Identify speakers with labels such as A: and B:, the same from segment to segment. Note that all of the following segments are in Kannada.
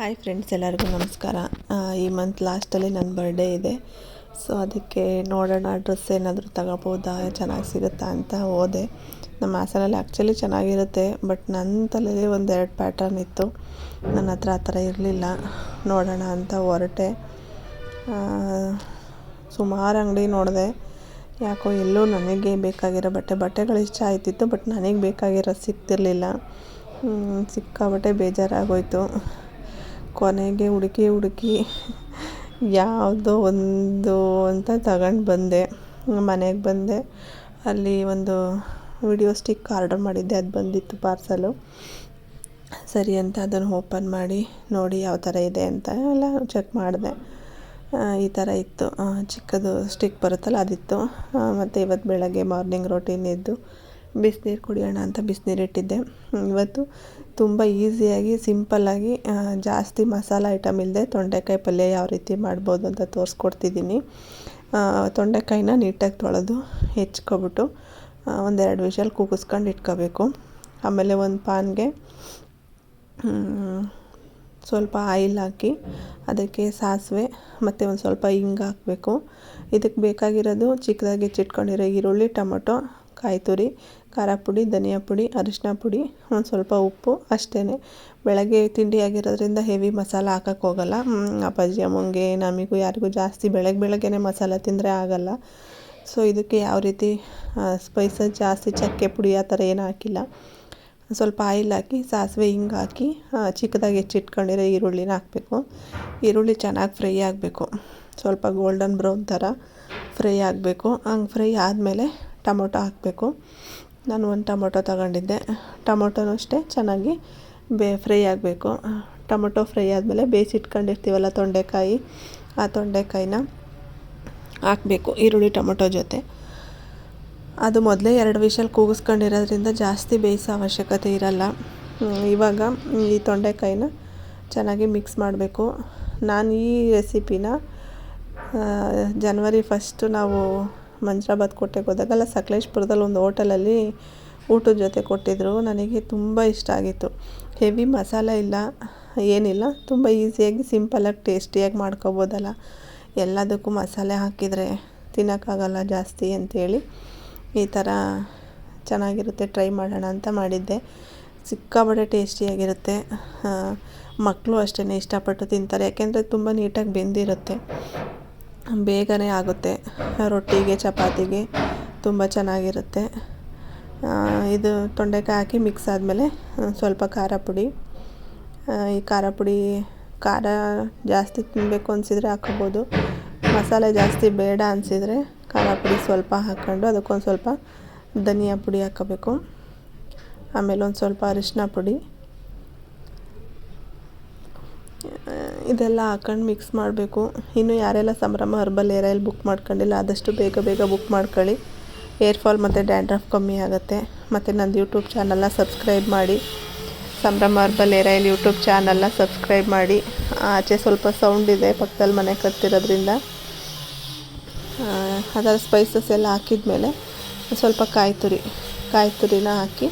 A: ಹಾಯ್ ಫ್ರೆಂಡ್ಸ್ ಎಲ್ಲರಿಗೂ ನಮಸ್ಕಾರ. ಈ ಮಂತ್ ಲಾಸ್ಟಲ್ಲಿ ನನ್ನ ಬರ್ಡೇ ಇದೆ. ಸೊ ಅದಕ್ಕೆ ನೋಡೋಣ ಡ್ರೆಸ್ ಏನಾದರೂ ತಗೋಬೋದಾ, ಚೆನ್ನಾಗಿ ಸಿಗುತ್ತಾ ಅಂತ ಹೋದೆ. ನಮ್ಮ ಹಾಸನಲ್ಲಿ ಆ್ಯಕ್ಚುಲಿ ಚೆನ್ನಾಗಿರುತ್ತೆ ಬಟ್ ನನ್ನ ತಲೆಯಲ್ಲಿ ಎರಡು ಪ್ಯಾಟರ್ನ್ ಇತ್ತು. ನನ್ನ ಹತ್ರ ಆ ಥರ ಇರಲಿಲ್ಲ. ನೋಡೋಣ ಅಂತ ಹೊರಟೆ. ಸುಮಾರು ಅಂಗಡಿ ನೋಡಿದೆ. ಯಾಕೋ ಎಲ್ಲೂ ನನಗೆ ಬೇಕಾಗಿರೋ ಬಟ್ಟೆ, ಬಟ್ಟೆಗಳು ಇಷ್ಟ ಆಯ್ತಿತ್ತು ಬಟ್ ನನಗೆ ಬೇಕಾಗಿರೋ ಸಿಗ್ತಿರಲಿಲ್ಲ. ಸಿಕ್ಕಾಬಟ್ಟೆ ಬೇಜಾರಾಗೋಯ್ತು. ಕೊನೆಗೆ ಹುಡುಕಿ ಹುಡುಕಿ ಯಾವುದೋ ಒಂದು ಅಂತ ತಗೊಂಡು ಬಂದೆ. ಮನೆಗೆ ಬಂದೆ. ಅಲ್ಲಿ ಒಂದು ವಿಡಿಯೋ ಸ್ಟಿಕ್ ಆರ್ಡರ್ ಮಾಡಿದ್ದೆ. ಅದು ಬಂದಿತ್ತು ಪಾರ್ಸಲು. ಸರಿ ಅಂತ ಅದನ್ನು ಓಪನ್ ಮಾಡಿ ನೋಡಿ ಯಾವ ಥರ ಇದೆ ಅಂತ ಎಲ್ಲ ಚೆಕ್ ಮಾಡಿದೆ. ಈ ಥರ ಇತ್ತು. ಚಿಕ್ಕದು ಸ್ಟಿಕ್ ಬರುತ್ತಲ್ಲ ಅದಿತ್ತು. ಮತ್ತು ಇವತ್ತು ಬೆಳಗ್ಗೆ ಮಾರ್ನಿಂಗ್ ರೋಟೀನ್ ಇದ್ದು ಬಿಸಿನೀರು ಕುಡಿಯೋಣ ಅಂತ ಬಿಸಿನೀರು ಇಟ್ಟಿದ್ದೆ. ಇವತ್ತು ತುಂಬ ಈಸಿಯಾಗಿ ಸಿಂಪಲ್ಲಾಗಿ ಜಾಸ್ತಿ ಮಸಾಲ ಐಟಮ್ ಇಲ್ಲದೆ ತೊಂಡೆಕಾಯಿ ಪಲ್ಯ ಯಾವ ರೀತಿ ಮಾಡ್ಬೋದು ಅಂತ ತೋರಿಸ್ಕೊಡ್ತಿದ್ದೀನಿ. ತೊಂಡೆಕಾಯಿನ ನೀಟಾಗಿ ತೊಳೆದು ಹೆಚ್ಕೊಬಿಟ್ಟು ಒಂದೆರಡು ವಿಷಲ್ ಕೂಗಿಸ್ಕೊಂಡು ಇಟ್ಕೋಬೇಕು. ಆಮೇಲೆ ಒಂದು ಪಾನ್ಗೆ ಸ್ವಲ್ಪ ಆಯಿಲ್ ಹಾಕಿ ಅದಕ್ಕೆ ಸಾಸಿವೆ ಮತ್ತು ಒಂದು ಸ್ವಲ್ಪ ಹಿಂಗೆ ಹಾಕಬೇಕು. ಇದಕ್ಕೆ ಬೇಕಾಗಿರೋದು ಚಿಕ್ಕದಾಗಿ ಹೆಚ್ಚಿಟ್ಕೊಂಡಿರೋ ಈರುಳ್ಳಿ, ಟೊಮೊಟೊ ಕಾಯಿ ತುರಿ ಖಾರ ಪುಡಿ, ಧನಿಯಾ ಪುಡಿ ಅರಿಶಿನ ಪುಡಿ, ಒಂದು ಸ್ವಲ್ಪ ಉಪ್ಪು ಅಷ್ಟೇ ಬೆಳಗ್ಗೆ ತಿಂಡಿ ಆಗಿರೋದ್ರಿಂದ ಹೆವಿ ಮಸಾಲ ಹಾಕಕ್ಕೆ ಹೋಗಲ್ಲ. ಅಪ್ಪಾಜಿ, ಅಮ್ಮಂಗೆ, ನಮಗೂ ಯಾರಿಗೂ ಜಾಸ್ತಿ ಬೆಳಗ್ಗೆ ಬೆಳಗ್ಗೆನೇ ಮಸಾಲ ತಿಂದರೆ ಆಗಲ್ಲ. ಸೊ ಇದಕ್ಕೆ ಯಾವ ರೀತಿ ಸ್ಪೈಸಸ್ ಜಾಸ್ತಿ, ಚಕ್ಕೆ ಪುಡಿ ಆ ಥರ ಏನೂ ಹಾಕಿಲ್ಲ. ಸ್ವಲ್ಪ ಆಯಿಲ್ ಹಾಕಿ, ಸಾಸಿವೆ ಹಿಂಗೆ ಹಾಕಿ ಚಿಕ್ಕದಾಗಿ ಹೆಚ್ಚಿಟ್ಕೊಂಡಿರೋ ಈರುಳ್ಳಿನ ಹಾಕಬೇಕು. ಈರುಳ್ಳಿ ಚೆನ್ನಾಗಿ ಫ್ರೈ ಆಗಬೇಕು. ಸ್ವಲ್ಪ ಗೋಲ್ಡನ್ ಬ್ರೌನ್ ಥರ ಫ್ರೈ ಆಗಬೇಕು. ಹಂಗೆ ಫ್ರೈ ಆದಮೇಲೆ ಟೊಮೊಟೊ ಹಾಕಬೇಕು. ನಾನು ಒಂದು ಟೊಮೊಟೊ ತಗೊಂಡಿದ್ದೆ. ಟೊಮೊಟೊನೂ ಅಷ್ಟೇ ಚೆನ್ನಾಗಿ ಬೇ ಫ್ರೈ ಆಗಬೇಕು. ಟೊಮೊಟೊ ಫ್ರೈ ಆದಮೇಲೆ ಬೇಯಿಸಿಟ್ಕೊಂಡಿರ್ತೀವಲ್ಲ ತೊಂಡೆಕಾಯಿ, ಆ ತೊಂಡೆಕಾಯಿನ ಹಾಕಬೇಕು, ಈರುಳ್ಳಿ ಟೊಮೊಟೊ ಜೊತೆ. ಅದು ಮೊದಲೇ ಎರಡು ವಿಷಲ್ ಕೂಗಿಸ್ಕೊಂಡಿರೋದ್ರಿಂದ ಜಾಸ್ತಿ ಬೇಯಿಸೋ ಅವಶ್ಯಕತೆ ಇರಲ್ಲ. ಇವಾಗ ಈ ತೊಂಡೆಕಾಯಿನ ಚೆನ್ನಾಗಿ ಮಿಕ್ಸ್ ಮಾಡಬೇಕು. ನಾನು ಈ ರೆಸಿಪಿನ ಜನವರಿ ಫಸ್ಟು ನಾವು ಮಂಜ್ರಾಬಾದ್ ಕೋಟೆಗೆ ಹೋದಾಗಲ್ಲ ಸಕಲೇಶ್ಪುರದಲ್ಲಿ ಒಂದು ಹೋಟೆಲಲ್ಲಿ ಊಟದ ಜೊತೆ ಕೊಟ್ಟಿದ್ದರು ನನಗೆ ತುಂಬ ಇಷ್ಟ ಆಗಿತ್ತು. ಹೆವಿ ಮಸಾಲೆ ಇಲ್ಲ, ಏನಿಲ್ಲ. ತುಂಬ ಈಸಿಯಾಗಿ ಸಿಂಪಲಾಗಿ ಟೇಸ್ಟಿಯಾಗಿ ಮಾಡ್ಕೊಬೋದಲ್ಲ. ಎಲ್ಲದಕ್ಕೂ ಮಸಾಲೆ ಹಾಕಿದರೆ ತಿನ್ನೋಕ್ಕಾಗಲ್ಲ ಜಾಸ್ತಿ ಅಂತೇಳಿ ಈ ಥರ ಚೆನ್ನಾಗಿರುತ್ತೆ. ಟ್ರೈ ಮಾಡೋಣ ಅಂತ ಮಾಡಿದ್ದೆ. ಸಿಕ್ಕಾಬಟ್ಟೆ ಟೇಸ್ಟಿಯಾಗಿರುತ್ತೆ. ಮಕ್ಕಳು ಅಷ್ಟೇ ಇಷ್ಟಪಟ್ಟು ತಿಂತಾರೆ. ಯಾಕೆಂದರೆ ತುಂಬ ನೀಟಾಗಿ ಬೆಂದಿರುತ್ತೆ. ಬೇಗನೆ ಆಗುತ್ತೆ. ರೊಟ್ಟಿಗೆ, ಚಪಾತಿಗೆ ತುಂಬ ಚೆನ್ನಾಗಿರುತ್ತೆ. ಇದು ತೊಂಡೆಕಾಯಿ ಹಾಕಿ ಮಿಕ್ಸ್ ಆದಮೇಲೆ ಸ್ವಲ್ಪ ಖಾರ ಪುಡಿ. ಈ ಖಾರ ಪುಡಿ, ಖಾರ ಜಾಸ್ತಿ ತಿನ್ನಬೇಕು ಅನಿಸಿದರೆ ಹಾಕೋಬೋದು ಮಸಾಲೆ ಜಾಸ್ತಿ ಬೇಡ ಅನಿಸಿದರೆ ಖಾರ ಪುಡಿ ಸ್ವಲ್ಪ ಹಾಕ್ಕೊಂಡು ಅದಕ್ಕೊಂದು ಸ್ವಲ್ಪ ಧನಿಯಾ ಪುಡಿ ಹಾಕೋಬೇಕು ಆಮೇಲೆ ಒಂದು ಸ್ವಲ್ಪ ಅರಿಶಿನ ಪುಡಿ ಆ, ಇದೆಲ್ಲ ಹಾಕೊಂಡು ಮಿಕ್ಸ್ ಮಾಡಬೇಕು. ಇನ್ನು ಯಾರೆಲ್ಲ ಸಂಭ್ರಮ ಹರ್ಬಲ್ ಏರ್ ಬುಕ್ ಮಾಡ್ಕೊಂಡಿಲ್ಲ ಆದಷ್ಟು ಬೇಗ ಬೇಗ ಬುಕ್ ಮಾಡ್ಕೊಳ್ಳಿ. ಏರ್ ಫಾಲ್ ಮತ್ತು ಡ್ಯಾಂಡ್ರಫ್ ಕಮ್ಮಿ ಆಗುತ್ತೆ. ಮತ್ತು ನಂದು ಯೂಟ್ಯೂಬ್ ಚಾನಲ್ನ ಸಬ್ಸ್ಕ್ರೈಬ್ ಮಾಡಿ. Sambhrama herbal hair oil YouTube ಚಾನಲ್ನ ಸಬ್ಸ್ಕ್ರೈಬ್ ಮಾಡಿ. ಆಚೆ ಸ್ವಲ್ಪ ಸೌಂಡ್ ಇದೆ ಪಕ್ಕದಲ್ಲಿ ಮನೆ ಕತ್ತಿರೋದ್ರಿಂದ ಆ, ಅದರ ಸ್ಪೈಸಸ್ ಎಲ್ಲ ಹಾಕಿದ್ಮೇಲೆ ಸ್ವಲ್ಪ ಕಾಯಿ ತುರಿ ಕಾಯಿ ತುರಿನ ಹಾಕಿ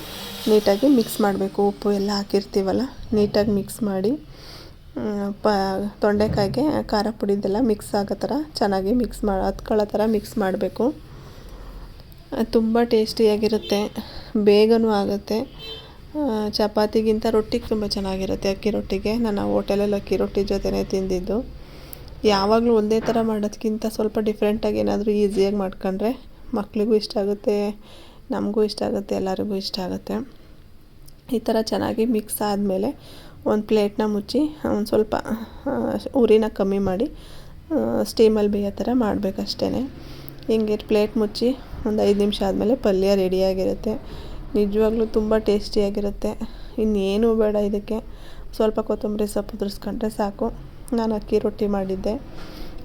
A: ನೀಟಾಗಿ ಮಿಕ್ಸ್ ಮಾಡಬೇಕು. ಉಪ್ಪು ಎಲ್ಲ ಹಾಕಿರ್ತೀವಲ್ಲ ನೀಟಾಗಿ ಮಿಕ್ಸ್ ಮಾಡಿ. ಪ, ತೊಂಡೆಕಾಯಿಗೆ ಖಾರ ಪುಡಿದೆಲ್ಲ ಮಿಕ್ಸ್ ಆಗೋ ಥರ, ಚೆನ್ನಾಗಿ ಮಿಕ್ಸ್ ಮಾಡಿ ಹತ್ಕೊಳ್ಳೋ ಥರ ಮಿಕ್ಸ್ ಮಾಡಬೇಕು. ತುಂಬ ಟೇಸ್ಟಿಯಾಗಿರುತ್ತೆ, ಬೇಗನೂ ಆಗುತ್ತೆ. ಚಪಾತಿಗಿಂತ ರೊಟ್ಟಿಗೆ ತುಂಬ ಚೆನ್ನಾಗಿರುತ್ತೆ, ಅಕ್ಕಿ ರೊಟ್ಟಿಗೆ. ನಾನು ಹೋಟೆಲಲ್ಲಿ ಅಕ್ಕಿ ರೊಟ್ಟಿ ಜೊತೆನೇ ತಿಂದಿದ್ದು. ಯಾವಾಗಲೂ ಒಂದೇ ಥರ ಮಾಡೋದಕ್ಕಿಂತ ಸ್ವಲ್ಪ ಡಿಫ್ರೆಂಟಾಗಿ ಏನಾದರೂ ಈಸಿಯಾಗಿ ಮಾಡ್ಕೊಂಡ್ರೆ ಮಕ್ಕಳಿಗೂ ಇಷ್ಟ ಆಗುತ್ತೆ, ನಮಗೂ ಇಷ್ಟ ಆಗುತ್ತೆ, ಎಲ್ಲರಿಗೂ ಇಷ್ಟ ಆಗುತ್ತೆ. ಈ ಥರ ಚೆನ್ನಾಗಿ ಮಿಕ್ಸ್ ಆದಮೇಲೆ ಒಂದು ಪ್ಲೇಟ್ನ ಮುಚ್ಚಿ, ಒಂದು ಸ್ವಲ್ಪ ಉರಿನ ಕಮ್ಮಿ ಮಾಡಿ ಸ್ಟೀಮಲ್ಲಿ ಬೇಯೋ ಥರ ಮಾಡಬೇಕಷ್ಟೇ ಹಿಂಗೆ ಪ್ಲೇಟ್ ಮುಚ್ಚಿ ಒಂದು ಐದು ನಿಮಿಷ ಆದಮೇಲೆ ಪಲ್ಯ ರೆಡಿಯಾಗಿರುತ್ತೆ ನಿಜವಾಗ್ಲೂ ತುಂಬ ಟೇಸ್ಟಿಯಾಗಿರುತ್ತೆ ಇನ್ನೇನು ಬೇಡ ಇದಕ್ಕೆ. ಸ್ವಲ್ಪ ಕೊತ್ತಂಬರಿ ಸೊಪ್ಪು ಉದುರಿಸ್ಕೊಂಡ್ರೆ ಸಾಕು. ನಾನು ಅಕ್ಕಿ ರೊಟ್ಟಿ ಮಾಡಿದ್ದೆ.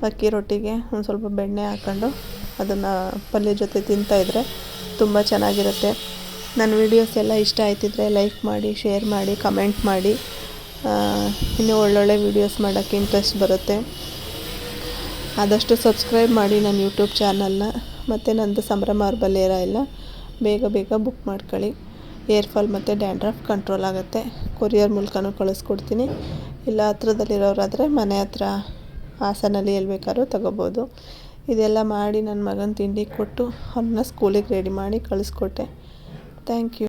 A: ಅಕ್ಕಿ ರೊಟ್ಟಿಗೆ ಒಂದು ಸ್ವಲ್ಪ ಬೆಣ್ಣೆ ಹಾಕ್ಕೊಂಡು ಅದನ್ನು ಪಲ್ಯ ಜೊತೆ ತಿಂತಾಯಿದ್ರೆ ತುಂಬ ಚೆನ್ನಾಗಿರುತ್ತೆ. ನನ್ನ ವೀಡಿಯೋಸ್ ಎಲ್ಲ ಇಷ್ಟ ಆಯ್ತಿದ್ರೆ ಲೈಕ್ ಮಾಡಿ ಶೇರ್ ಮಾಡಿ ಕಮೆಂಟ್ ಮಾಡಿ. ಇನ್ನೂ ಒಳ್ಳೊಳ್ಳೆ ವೀಡಿಯೋಸ್ ಮಾಡೋಕ್ಕೆ ಇಂಟ್ರೆಸ್ಟ್ ಬರುತ್ತೆ. ಆದಷ್ಟು ಸಬ್ಸ್ಕ್ರೈಬ್ ಮಾಡಿ ನನ್ನ ಯೂಟ್ಯೂಬ್ ಚಾನಲ್ನ ಮತ್ತು ನಂದು ಸಂಭ್ರಮ ಅರ್ಬಲ್ ಏರ ಇಲ್ಲ ಬೇಗ ಬೇಗ ಬುಕ್ ಮಾಡ್ಕೊಳ್ಳಿ. ಏರ್ ಫಾಲ್ ಮತ್ತು ಡ್ಯಾಂಡ್ರಫ್ ಕಂಟ್ರೋಲ್ ಆಗುತ್ತೆ. ಕೊರಿಯರ್ ಮೂಲಕನೂ ಕಳಿಸ್ಕೊಡ್ತೀನಿ. ಇಲ್ಲ ಹತ್ರದಲ್ಲಿರೋರಾದರೆ ಮನೆ ಹತ್ರ ಹಾಸನಲ್ಲಿ ಎಲ್ಲಿ ಬೇಕಾದ್ರೂ ತೊಗೋಬೋದು. ಇದೆಲ್ಲ ಮಾಡಿ ನನ್ನ ಮಗನ ತಿಂಡಿ ಕೊಟ್ಟು ಅವನ್ನ ಸ್ಕೂಲಿಗೆ ರೆಡಿ ಮಾಡಿ ಕಳಿಸ್ಕೊಟ್ಟೆ. Thank you.